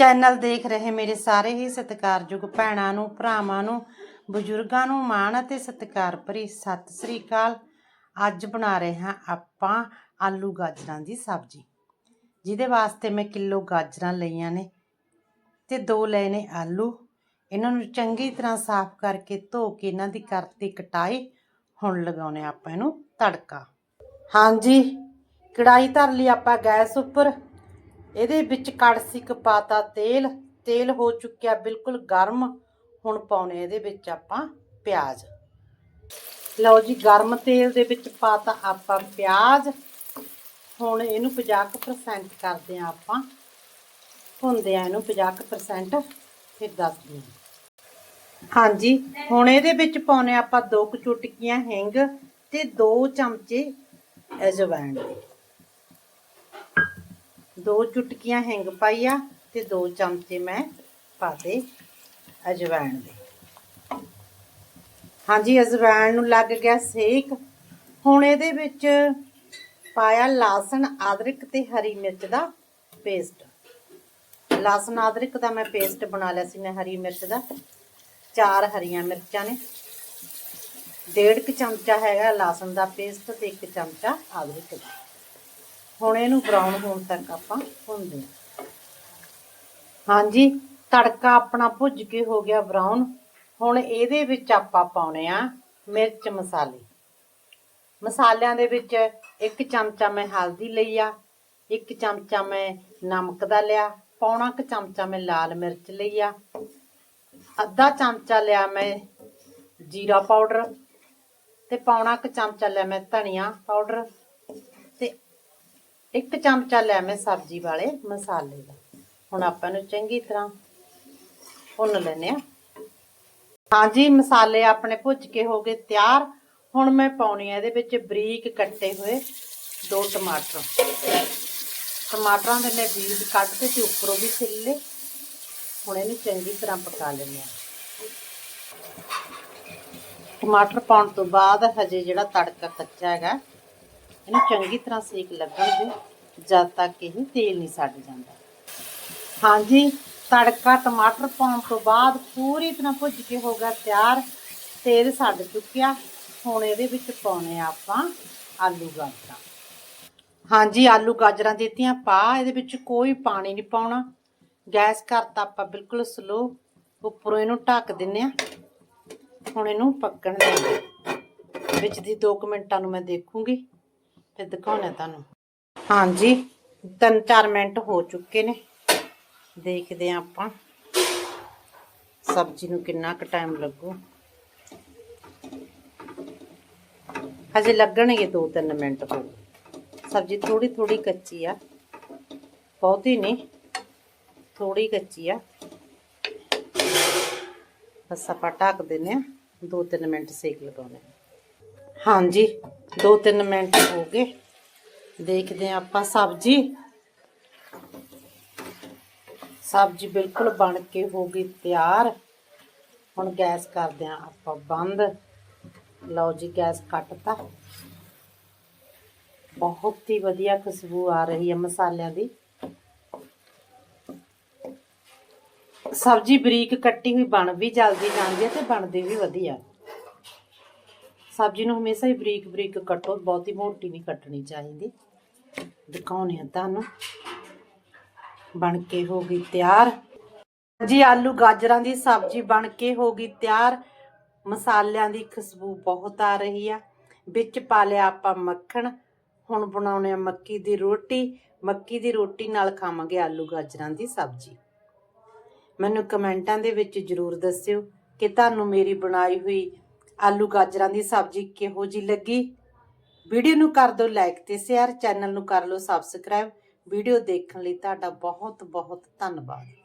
Channel ਦੇਖ ਰਹੇ ਮੇਰੇ ਸਾਰੇ ਹੀ ਸਤਿਕਾਰਯੋਗ ਭੈਣਾਂ ਨੂੰ, ਭਰਾਵਾਂ ਨੂੰ, ਬਜ਼ੁਰਗਾਂ ਨੂੰ ਮਾਣ ਅਤੇ ਸਤਿਕਾਰ ਭਰੀ ਸਤਿ ਸ੍ਰੀ ਅਕਾਲ। ਅੱਜ ਬਣਾ ਰਹੇ ਹਾਂ ਆਪਾਂ ਆਲੂ ਗਾਜਰਾਂ ਦੀ ਸਬਜ਼ੀ, ਜਿਹਦੇ ਵਾਸਤੇ ਮੈਂ ਕਿਲੋ ਗਾਜਰਾਂ ਲਈਆਂ ਨੇ ਤੇ ਦੋ ਲਏ ਨੇ ਆਲੂ। ਇਹਨਾਂ ਨੂੰ ਚੰਗੀ ਤਰ੍ਹਾਂ ਸਾਫ਼ ਕਰਕੇ ਧੋ ਕੇ ਇਹਨਾਂ ਦੀ ਕਰਤੀ ਕਟਾਈ, ਹੁਣ ਲਗਾਉਣੇ ਆਪਾਂ ਇਹਨੂੰ ਤੜਕਾ। ਹਾਂਜੀ ਕੜਾਈ ਧਰ ਲਈ ਆਪਾਂ ਗੈਸ ਉੱਪਰ। ਇਹਦੇ ਵਿੱਚ ਕੜਸਿਕ ਕੁ ਪਾਤਾ ਤੇਲ ਤੇਲ ਹੋ ਚੁੱਕਿਆ ਬਿਲਕੁਲ ਗਰਮ। ਹੁਣ ਪਾਉਣੇ ਇਹਦੇ ਵਿੱਚ ਆਪਾਂ ਪਿਆਜ਼। ਲਓ ਜੀ, ਗਰਮ ਤੇਲ ਦੇ ਵਿੱਚ ਪਾਤਾ ਆਪਾਂ ਪਿਆਜ਼। ਹੁਣ ਇਹਨੂੰ 50% ਕਰਦੇ ਆ ਆਪਾਂ। ਭੁੰਨਦੇ ਆ ਇਹਨੂੰ 50% ਫਿਰ ਦੱਸਦੇ ਹਾਂ। ਹਾਂਜੀ, ਹੁਣ ਇਹਦੇ ਵਿੱਚ ਪਾਉਣੇ ਆਪਾਂ ਦੋ ਕੁ ਚੁਟਕੀਆਂ ਹਿੰਗ ਤੇ ਦੋ ਚਮਚੇ ਅਜਵਾਇਣ। ਦੇ ਦੋ ਚੁਟਕੀਆਂ ਹਿੰਗ ਪਾਈ ਆ ਤੇ ਦੋ ਚਮਚੇ ਮੈਂ ਪਾਤੇ ਅਜਵਾਇਣ ਦੇ। ਹਾਂਜੀ ਅਜਵਾਇਣ ਨੂੰ ਲੱਗ ਗਿਆ ਸੇਕ। ਹੁਣ ਇਹਦੇ ਵਿੱਚ ਪਾਇਆ ਲਸਣ, ਅਦਰਕ ਤੇ ਹਰੀ ਮਿਰਚ ਦਾ ਪੇਸਟ। ਲਸਣ, ਅਦਰਕ ਦਾ ਮੈਂ ਪੇਸਟ ਬਣਾ ਲਿਆ ਸੀ ਮੈਂ ਹਰੀ ਮਿਰਚ ਦਾ। ਚਾਰ ਹਰੀਆਂ ਮਿਰਚਾਂ ਨੇ। ਡੇਢ ਕੁ ਚਮਚਾ ਹੈਗਾ ਲਸਣ ਦਾ ਪੇਸਟ ਤੇ ਇੱਕ ਚਮਚਾ ਅਦਰਕ ਦਾ। ਹੁਣ ਇਹਨੂੰ ਬਰਾਊਨ ਹੋਣ ਤੱਕ ਆਪਾਂ ਭੁੰਨਦੇ ਹਾਂ। ਹਾਂਜੀ, ਤੜਕਾ ਆਪਣਾ ਭੁੱਜ ਕੇ ਹੋ ਗਿਆ ਬਰਾਊਨ ਹੁਣ ਇਹਦੇ ਵਿੱਚ ਆਪਾਂ ਪਾਉਣੇ ਆ ਮਿਰਚ ਮਸਾਲੇ। ਮਸਾਲਿਆਂ ਦੇ ਵਿੱਚ ਇੱਕ ਚਮਚਾ ਮੈਂ ਹਲਦੀ ਲਈ ਆ, ਇੱਕ ਚਮਚਾ ਮੈਂ ਨਮਕ ਦਾ ਲਿਆ, ਪੌਣਾ ਕੁ ਚਮਚਾ ਮੈਂ ਲਾਲ ਮਿਰਚ ਲਈ ਆ, ਅੱਧਾ ਚਮਚਾ ਲਿਆ ਮੈਂ ਜੀਰਾ ਪਾਊਡਰ ਤੇ ਪੌਣਾ ਕੁ ਚਮਚਾ ਲਿਆ ਮੈਂ ਧਨੀਆ ਪਾਊਡਰ। ਇੱਕ ਚਮਚਾ ਲੈ ਮੈਂ ਸਬਜ਼ੀ ਵਾਲੇ ਮਸਾਲੇ ਦਾ। ਹੁਣ ਆਪਾਂ ਨੂੰ ਚੰਗੀ ਤਰ੍ਹਾਂ ਭੁੰਨ ਲੈਨੇ ਆ ਹਾਂਜੀ ਮਸਾਲੇ ਆਪਣੇ ਭੁੱਜ ਕੇ ਹੋ ਗਏ ਤਿਆਰ। ਹੁਣ ਮੈਂ ਪਾਉਣੀ ਆ ਇਹਦੇ ਵਿੱਚ ਬਰੀਕ ਕੱਟੇ ਹੋਏ ਦੋ ਟਮਾਟਰ। ਟਮਾਟਰਾਂ ਦੇ ਮੈਂ ਬੀਜ ਕੱਢ ਕੇ ਤੇ ਉੱਪਰੋਂ ਵੀ ਛਿੱਲੇ। ਹੁਣ ਇਹਨੂੰ ਚੰਗੀ ਤਰ੍ਹਾਂ ਪਕਾ ਲੈਂਦੇ ਆ ਟਮਾਟਰ ਪਾਉਣ ਤੋਂ ਬਾਅਦ ਹਜੇ ਜਿਹੜਾ ਤੜਕਾ ਕੱਚਾ ਹੈਗਾ ਇਹਨੂੰ ਚੰਗੀ ਤਰ੍ਹਾਂ ਸੇਕ ਲੱਗਣ ਦੇ ਜਦ ਤੱਕ ਇਹ ਤੇਲ ਨਹੀਂ ਛੱਡ ਜਾਂਦਾ। ਹਾਂਜੀ, ਤੜਕਾ ਟਮਾਟਰ ਪਾਉਣ ਤੋਂ ਬਾਅਦ ਪੂਰੀ ਤਰ੍ਹਾਂ ਭੁੱਜ ਕੇ ਹੋ ਗਿਆ ਤਿਆਰ, ਤੇਲ ਛੱਡ ਚੁੱਕਿਆ। ਹੁਣ ਇਹਦੇ ਵਿੱਚ ਪਾਉਣੇ ਆਪਾਂ ਆਲੂ ਗਾਜਰਾਂ। ਹਾਂਜੀ, ਆਲੂ ਗਾਜਰਾਂ ਦਿੱਤੀਆਂ, ਪਾ। ਇਹਦੇ ਵਿੱਚ ਕੋਈ ਪਾਣੀ ਨਹੀਂ ਪਾਉਣਾ। ਗੈਸ ਕਰਤਾ ਆਪਾਂ ਬਿਲਕੁਲ ਸਲੋ ਉੱਪਰੋਂ ਇਹਨੂੰ ਢੱਕ ਦਿੰਨੇ ਆ। ਹੁਣ ਇਹਨੂੰ ਪੱਕਣ ਦੇ ਵਿੱਚ ਦੀ 2 ਮਿੰਟਾਂ ਨੂੰ ਮੈਂ ਦੇਖੂੰਗੀ। ਫਿਰ ਦਿਖਾਉਣਾ ਤੁਹਾਨੂੰ। ਹਾਂਜੀ 3-4 ਮਿੰਟ ਹੋ ਚੁੱਕੇ ਨੇ। ਦੇਖਦੇ ਆ ਆਪਾਂ ਸਬਜ਼ੀ ਨੂੰ ਕਿੰਨਾ ਕੁ ਟਾਈਮ ਲੱਗੂ। ਹਜੇ ਲੱਗਣਗੇ 2-3 ਮਿੰਟ ਹੋਰ। ਸਬਜ਼ੀ ਥੋੜੀ ਥੋੜੀ ਕੱਚੀ ਆ। ਬਹੁਤੀ ਨਹੀਂ ਥੋੜੀ ਕੱਚੀ ਆ। ਬਸ ਆਪਾਂ ਢੱਕ ਦਿੰਨੇ ਆ 2-3 ਮਿੰਟ ਸੇਕ ਲਗਾਉਣੇ ਹਾਂਜੀ। 2-3 ਮਿੰਟ ਹੋ ਗਏ। ਦੇਖਦੇ ਆ ਆਪਾਂ ਸਬਜ਼ੀ। ਸਬਜ਼ੀ ਬਿਲਕੁਲ ਬਣ ਕੇ ਹੋ ਗਈ ਤਿਆਰ। ਹੁਣ ਗੈਸ ਕਰਦੇ ਆ ਆਪਾਂ ਬੰਦ। ਲਓ ਜੀ, ਗੈਸ ਕੱਟਤਾ। ਬਹੁਤ ਹੀ ਵਧੀਆ ਖੁਸ਼ਬੂ ਆ ਰਹੀ ਹੈ ਮਸਾਲਿਆਂ ਦੀ। ਸਬਜ਼ੀ ਬਰੀਕ ਕੱਟੀ ਹੋਈ ਬਣ ਵੀ ਜਲਦੀ ਜਾਂਦੀ ਹੈ ਤੇ ਬਣਦੀ ਵੀ ਵਧੀਆ। ਸਬਜ਼ੀ ਨੂੰ ਹਮੇਸ਼ਾ ਹੀ ਬਰੀਕ ਬਰੀਕ ਕੱਟੋ, ਬਹੁਤੀ ਮੋਟੀ ਨਹੀਂ ਕੱਟਣੀ ਚਾਹੀਦੀ। ਦਿਖਾਉਣੇ ਆ ਤੁਹਾਨੂੰ। ਬਣ ਕੇ ਹੋ ਗਈ ਤਿਆਰ। ਜੀ, ਆਲੂ ਗਾਜਰਾਂ ਦੀ ਸਬਜ਼ੀ ਬਣ ਕੇ ਹੋ ਗਈ ਤਿਆਰ। ਮਸਾਲਿਆਂ ਦੀ ਖੁਸ਼ਬੂ ਬਹੁਤ ਆ ਰਹੀ ਆ। ਵਿੱਚ ਪਾ ਲਿਆ ਆਪਾਂ ਮੱਖਣ। ਹੁਣ ਬਣਾਉਣੇ ਆ ਮੱਕੀ ਦੀ ਰੋਟੀ। ਮੱਕੀ ਦੀ ਰੋਟੀ ਨਾਲ ਖਾਵਾਂਗੇ ਆਲੂ ਗਾਜਰਾਂ ਦੀ ਸਬਜ਼ੀ। ਮੈਨੂੰ ਕਮੈਂਟਾਂ ਦੇ ਵਿੱਚ ਜਰੂਰ ਦੱਸਿਓ ਕਿ ਤੁਹਾਨੂੰ ਮੇਰੀ ਬਣਾਈ ਹੋਈ ਆਲੂ ਗਾਜਰਾਂ ਦੀ ਸਬਜ਼ੀ ਕਿਹੋ ਜੀ ਲੱਗੀ? ਵੀਡੀਓ ਨੂੰ ਕਰ ਦਿਓ ਲਾਈਕ ਤੇ ਸ਼ੇਅਰ ਚੈਨਲ ਨੂੰ ਕਰ ਲਓ ਸਬਸਕ੍ਰਾਈਬ ਵੀਡੀਓ ਦੇਖਣ ਲਈ ਤੁਹਾਡਾ ਬਹੁਤ ਬਹੁਤ ਧੰਨਵਾਦ।